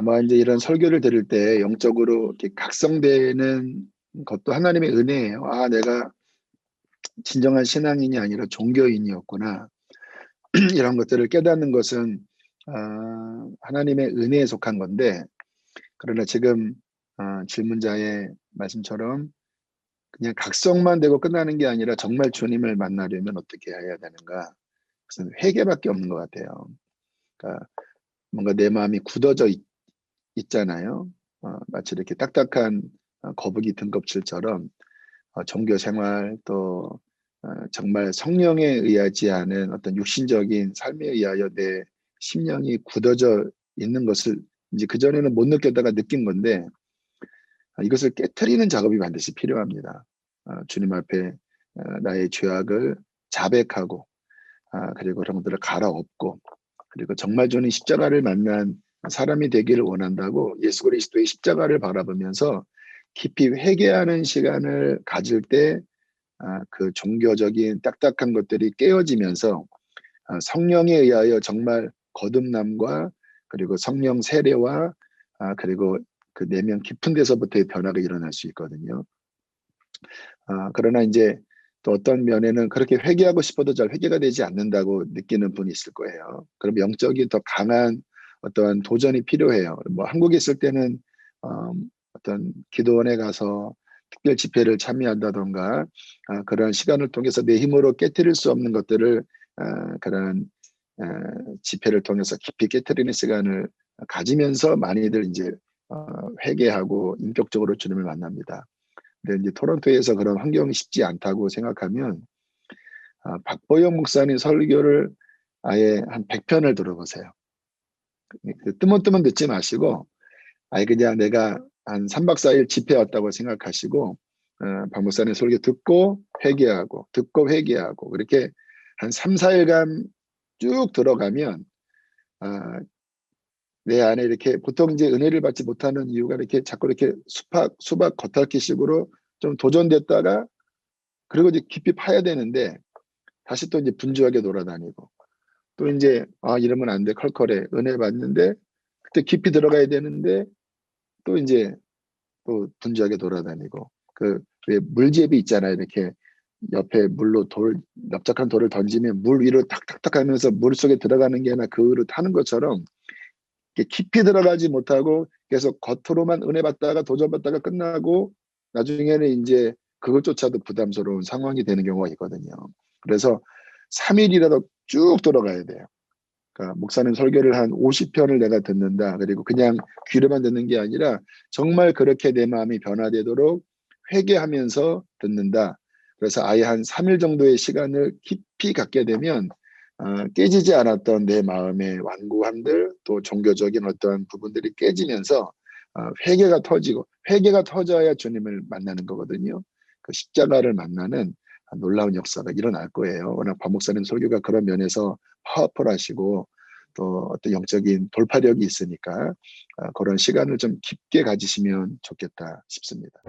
아마 이제 이런 설교를 들을 때 영적으로 이렇게 각성되는 것도 하나님의 은혜예요. 아, 내가 진정한 신앙인이 아니라 종교인이었구나. 이런 것들을 깨닫는 것은 어, 하나님의 은혜에 속한 건데 그러나 지금 어, 질문자의 말씀처럼 그냥 각성만 되고 끝나는 게 아니라 정말 주님을 만나려면 어떻게 해야 되는가? 그것은 회개밖에 없는 것 같아요. 그러니까 뭔가 내 마음이 굳어져 있, 잖아요 어, 마치 이렇게 딱딱한 어, 거북이 등껍질처럼 어, 종교 생활 또 어, 정말 성령에 의하지 않은 어떤 육신적인 삶에 의하여 내 심령이 굳어져 있는 것을 이제 그전에는 못 느꼈다가 느낀 건데 아, 이것을 깨뜨리는 작업이 반드시 필요합니다. 아, 주님 앞에 어, 나의 죄악을 자백하고 아, 그리고 그런 것들을 갈아엎고 그리고 정말 저는 십자가를 만난 사람이 되기를 원한다고 예수 그리스도의 십자가를 바라보면서 깊이 회개하는 시간을 가질 때 그 종교적인 딱딱한 것들이 깨어지면서 성령에 의하여 정말 거듭남과 그리고 성령 세례와 그리고 그 내면 깊은 데서부터의 변화가 일어날 수 있거든요. 아, 그러나 이제 또 어떤 면에는 그렇게 회개하고 싶어도 잘 회개가 되지 않는다고 느끼는 분이 있을 거예요. 그럼 영적인 더 강한 어떤 도전이 필요해요. 뭐 한국에 있을 때는 어, 어떤 기도원에 가서 특별 집회를 참여한다던가 아, 그런 시간을 통해서 내 힘으로 깨뜨릴 수 없는 것들을 아, 그런 아, 집회를 통해서 깊이 깨뜨리는 시간을 가지면서 많이들 이제 어, 회개하고 인격적으로 주님을 만납니다. 근데 이제 토론토에서 그런 환경이 쉽지 않다고 생각하면 아, 박보영 목사님 설교를 아예 한 100편을 들어보세요. 그 뜨문뜨문 듣지 마시고 아예 그냥 내가 한 3박 4일 집회 왔다고 생각하시고 어, 박 목사님 설교 듣고 회개하고 듣고 회개하고 그렇게 한 3, 4일간 쭉 들어가면 아, 내 안에 이렇게 보통 이제 은혜를 받지 못하는 이유가 이렇게 자꾸 이렇게 수박 수박 겉핥기식으로 좀 도전됐다가 그리고 이제 깊이 파야 되는데 다시 또 이제 분주하게 돌아다니고 또 이제 아 이러면 안 돼. 컬컬해. 은혜 받는데 그때 깊이 들어가야 되는데 또 이제 또 분주하게 돌아다니고 그 왜 물제비 있잖아요. 이렇게 옆에 물로 돌 납작한 돌을 던지면 물 위로 탁탁탁 하면서 물 속에 들어가는 게 아니라 그 위로 타는 것처럼 깊이 들어가지 못하고 계속 겉으로만 은혜 받다가 도전 받다가 끝나고 나중에는 이제 그것조차도 부담스러운 상황이 되는 경우가 있거든요. 그래서 3일이라도 쭉 들어가야 돼요. 그러니까 목사님 설교를 한 50편을 내가 듣는다. 그리고 그냥 귀로만 듣는 게 아니라 정말 그렇게 내 마음이 변화되도록 회개하면서 듣는다. 그래서 아예 한 3일 정도의 시간을 깊이 갖게 되면 어, 깨지지 않았던 내 마음의 완고함들 또 종교적인 어떤 부분들이 깨지면서 어, 회개가 터지고 회개가 터져야 주님을 만나는 거거든요. 그 십자가를 만나는 놀라운 역사가 일어날 거예요. 워낙 박 목사님 설교가 그런 면에서 파워풀하시고 또 어떤 영적인 돌파력이 있으니까 어, 그런 시간을 좀 깊게 가지시면 좋겠다 싶습니다.